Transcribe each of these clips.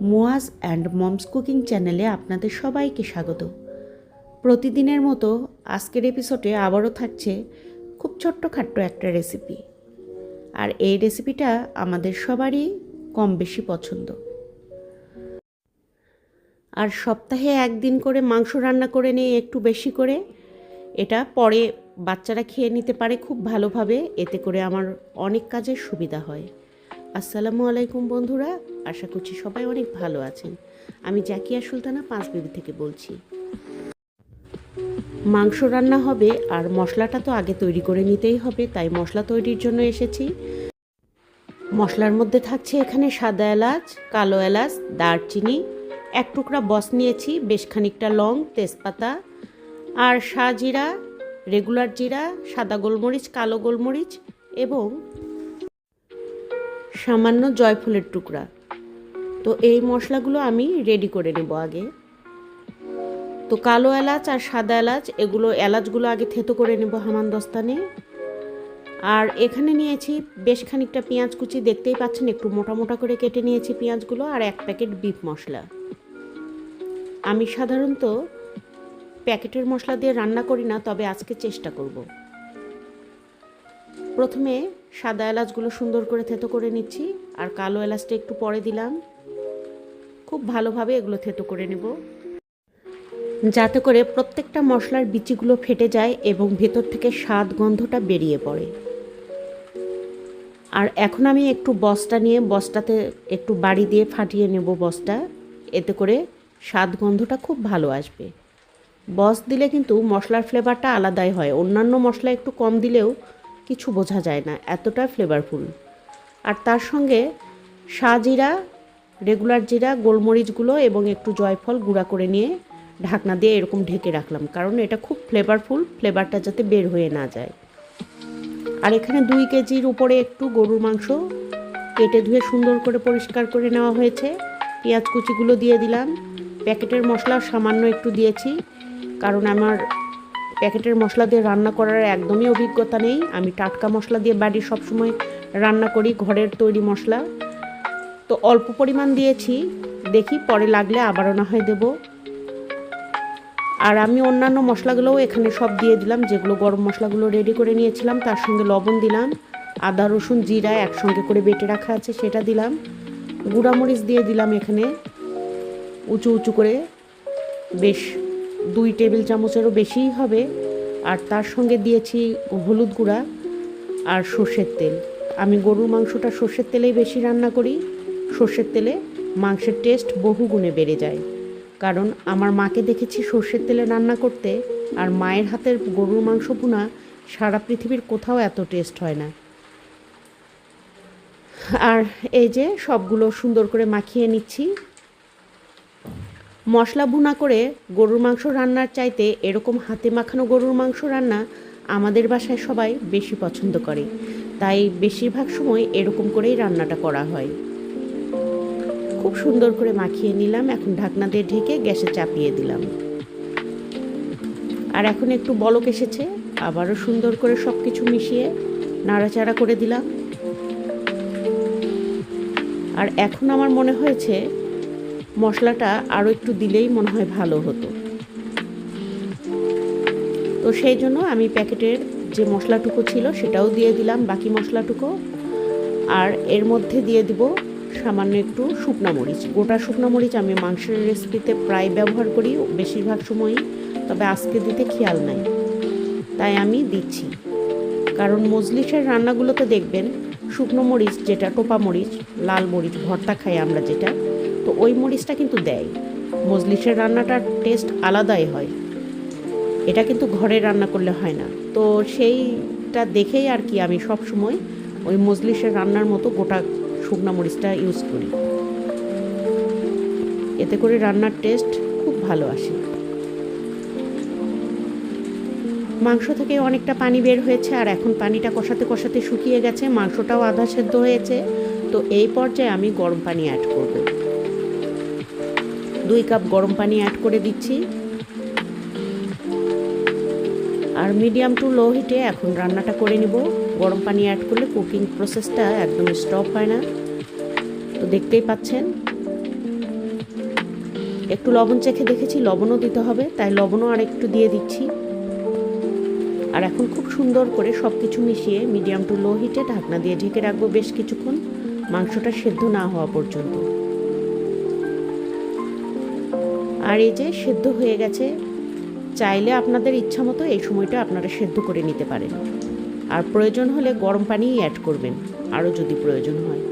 Muaz and moms cooking চ্যানেলে আপনাদের সবাইকে স্বাগত। প্রতিদিনের মতো আজকের এপিসোডে আবারও থাকছে খুব ছোট্টখাট্ট একটা রেসিপি। আর এই রেসিপিটা আমাদের সবারই কম বেশি পছন্দ। আর সপ্তাহে একদিন করে মাংস রান্না করে নিয়ে একটু বেশি করে, এটা পরে বাচ্চারা খেয়ে নিতে পারে খুব ভালোভাবে, এতে করে আমার অনেক কাজের সুবিধা হয়। আসসালামু আলাইকুম বন্ধুরা, আশা করছি সবাই অনেক ভালো আছেন। আমি জাকিয়া সুলতানা পাঁচ বিবি থেকে বলছি। মাংস রান্না হবে, আর মশলাটা তো আগে তৈরি করে নিতেই হবে, তাই মশলা তৈরির জন্য এসেছি। মশলার মধ্যে থাকছে এখানে সাদা এলাচ, কালো এলাচ, দারচিনি, এক টুকরা বস নিয়েছি, বেশ খানিকটা লং, তেজপাতা, আর জিরা রেগুলার জিরা, সাদা গোলমরিচ, কালো গোলমরিচ, এবং সামান্য জয়ফলের টুকরা। তো এই মশলাগুলো আমি রেডি করে নেব আগে। তো কালো এলাচ আর সাদা এলাচ, এগুলো এলাচগুলো আগে থেতো করে নেব হামানদস্তানে আর এখানে নিয়েছি বেশ খানিকটা পেঁয়াজ কুচি, দেখতেই পাচ্ছেন একটু মোটা মোটা করে কেটে নিয়েছি পেঁয়াজগুলো আর এক প্যাকেট বিফ মশলা। আমি সাধারণত প্যাকেটের মশলা দিয়ে রান্না করি না, তবে আজকে চেষ্টা করব। প্রথমে সাদা এলাচগুলো সুন্দর করে থেতো করে নিচ্ছি, আর কালো এলাচটা একটু পরে দিলাম। খুব ভালোভাবে এগুলো থেতো করে নেব। যাতে করে প্রত্যেকটা মশলার বিচিগুলো ফেটে যায় এবং ভেতর থেকে স্বাদ গন্ধটা বেরিয়ে পড়ে। আর এখন আমি একটু বস্তা নিয়ে, বস্তাতে একটু বাড়ি দিয়ে ফাটিয়ে নেব বস্তা। এতে করে স্বাদ গন্ধটা খুব ভালো আসবে। বস দিলে কিন্তু মশলার ফ্লেভারটা আলাদাই হয়। অন্যান্য মশলা একটু কম দিলেও কিছু বোঝা যায় না, এতটা ফ্লেভারফুল আর তার সঙ্গে জিরা রেগুলার জিরা, গোলমরিচগুলো এবং একটু জয়ফল গুঁড়া করে নিয়ে ঢাকনা দিয়ে এরকম ঢেকে রাখলাম, কারণ এটা খুব ফ্লেভারফুল ফ্লেভারটা যাতে বের হয়ে না যায়। আর এখানে দুই কেজির উপরে একটু গরুর মাংস কেটে ধুয়ে সুন্দর করে পরিষ্কার করে নেওয়া হয়েছে। পেঁয়াজ কুচিগুলো দিয়ে দিলাম। প্যাকেটের মশলা সামান্য একটু দিয়েছি, কারণ আমার প্যাকেটের মশলা দিয়ে রান্না করার একদমই অভিজ্ঞতা নেই। আমি টাটকা মশলা দিয়ে বাড়ি সবসময় রান্না করি, ঘরের তৈরি মশলা। তো অল্প পরিমাণ দিয়েছি। দেখি পরে লাগলে আবারও না হয় দেবো। আর আমি অন্যান্য মশলাগুলোও এখানে সব দিয়ে দিলাম, যেগুলো গরম মশলাগুলো রেডি করে নিয়েছিলাম, তার সঙ্গে লবণ দিলাম। আদা, রসুন, জিরা একসঙ্গে করে বেটে রাখা আছে, সেটা দিলাম। গুঁড়ামরিচ দিয়ে দিলাম এখানে। উঁচু উঁচু করে। বেশ। দুই টেবিল চামচেরও বেশিই হবে। আর তার সঙ্গে দিয়েছি হলুদ গুঁড়া আর সর্ষের তেল। আমি গরুর মাংসটা সর্ষের তেলেই বেশি রান্না করি। সর্ষের তেলে মাংসের টেস্ট বহু গুণে বেড়ে যায়। কারণ আমার মাকে দেখেছি সর্ষের তেলে রান্না করতে আর মায়ের হাতের গরুর মাংস পুনা সারা পৃথিবীর কোথাও এত টেস্ট হয় না। আর এই যে সবগুলো সুন্দর করে মাখিয়ে নিচ্ছি। মশলা ভুনা করে গরুর মাংস রান্নার চাইতে এরকম হাতে মাখানো গরুর মাংস রান্না আমাদের বাসায় সবাই বেশি পছন্দ করে। তাই বেশিরভাগ সময় এরকম করেই রান্নাটা করা হয়। খুব সুন্দর করে মাখিয়ে নিলাম, এখন ঢাকনা দিয়ে ঢেকে গ্যাসে চাপিয়ে দিলাম। আর এখন একটু বলক এসেছে, আবারও সুন্দর করে সব কিছু মিশিয়ে নাড়াচাড়া করে দিলাম। আর এখন আমার মনে হয়েছে মশলাটা আরও একটু দিলেই মনে হয় ভালো হতো। তো সেই জন্য আমি প্যাকেটের যে মশলাটুকু ছিল সেটাও দিয়ে দিলাম, বাকি মশলাটুকু। আর এর মধ্যে দিয়ে দিব সামান্য একটু শুকনা মরিচ। গোটা শুকনো মরিচ আমি মাংসের রেসিপিতে প্রায় ব্যবহার করি, বেশিরভাগ সময়ই, তবে আজকে দিতে খেয়াল নাই। তাই আমি দিচ্ছি। কারণ মজলিসের রান্নাগুলোতে দেখবেন, শুকনো মরিচ যেটা টোপা মরিচ, লাল মরিচ, ভর্তা খাই আমরা যেটা তো ওই মরিচটা কিন্তু দেয়। মজলিসের রান্নাটার টেস্ট আলাদাই হয়। এটা কিন্তু ঘরে রান্না করলে হয় না। তো সেইটা দেখেই আর কি আমি সব সময় ওই মজলিসের রান্নার মতো গোটা শুকনা মরিচটা ইউজ করি। এতে করে রান্নার টেস্ট খুব ভালো আসে। মাংস থেকে অনেকটা পানি বের হয়েছে আর এখন পানিটা কষাতে কষাতে শুকিয়ে গেছে। মাংসটাও আধা সেদ্ধ হয়েছে। তো এই পর্যায়ে আমি গরম পানি অ্যাড করব। দুই কাপ গরম পানি অ্যাড করে দিচ্ছি। আর মিডিয়াম টু লো হিটে এখন রান্নাটা করে নিব। গরম পানি অ্যাড করলে কুকিং প্রসেসটা একদম স্টপ হয় না। তো দেখতেই পাচ্ছেন। একটু লবণ চেখে দেখেছি, লবণও দিতে হবে, তাই লবণও আর একটু দিয়ে দিচ্ছি। আর এখন খুব সুন্দর করে সব কিছু মিশিয়ে মিডিয়াম টু লো হিটে ঢাকনা দিয়ে ঢেকে রাখব বেশ কিছুক্ষণ। মাংসটা সেদ্ধ না হওয়া পর্যন্ত। আর এই যে সেদ্ধ হয়ে গেছে, চাইলে আপনাদের ইচ্ছা মতো এই সময়টা আপনারা সেদ্ধ করে নিতে পারেন। আর প্রয়োজন হলে গরম পানিই অ্যাড করবেন, আরও যদি প্রয়োজন হয়।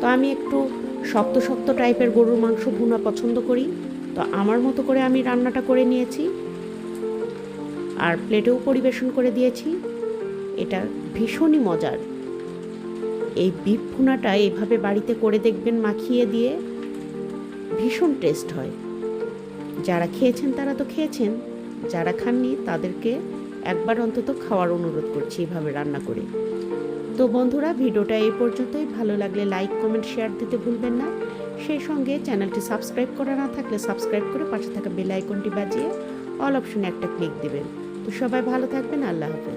তো আমি একটু শক্ত শক্ত টাইপের গরুর মাংস ভুনা পছন্দ করি। তো আমার মতো করে আমি রান্নাটা করে নিয়েছি। আর প্লেটেও পরিবেশন করে দিয়েছি। এটা ভীষণই মজার। এই বিফ ভুনাটা এইভাবে বাড়িতে করে দেখবেন, মাখিয়ে দিয়ে, ভীষণ টেস্ট হয়। যারা খেয়েছেন তারা তো খেয়েছেন। যারা খাননি তাদেরকে একবার অন্তত খাওয়ার অনুরোধ করছি এভাবে রান্না করে। তো বন্ধুরা, ভিডিওটা এই পর্যন্তই। ভালো লাগলে লাইক কমেন্ট শেয়ার দিতে ভুলবেন না। সেই সঙ্গে চ্যানেলটি সাবস্ক্রাইব করা না থাকলে সাবস্ক্রাইব করে পাশে থাকা বেল আইকনটি বাজিয়ে অল অপশনে একটা ক্লিক দেবেন। তো সবাই ভালো থাকবেন। আল্লাহ হাফেজ।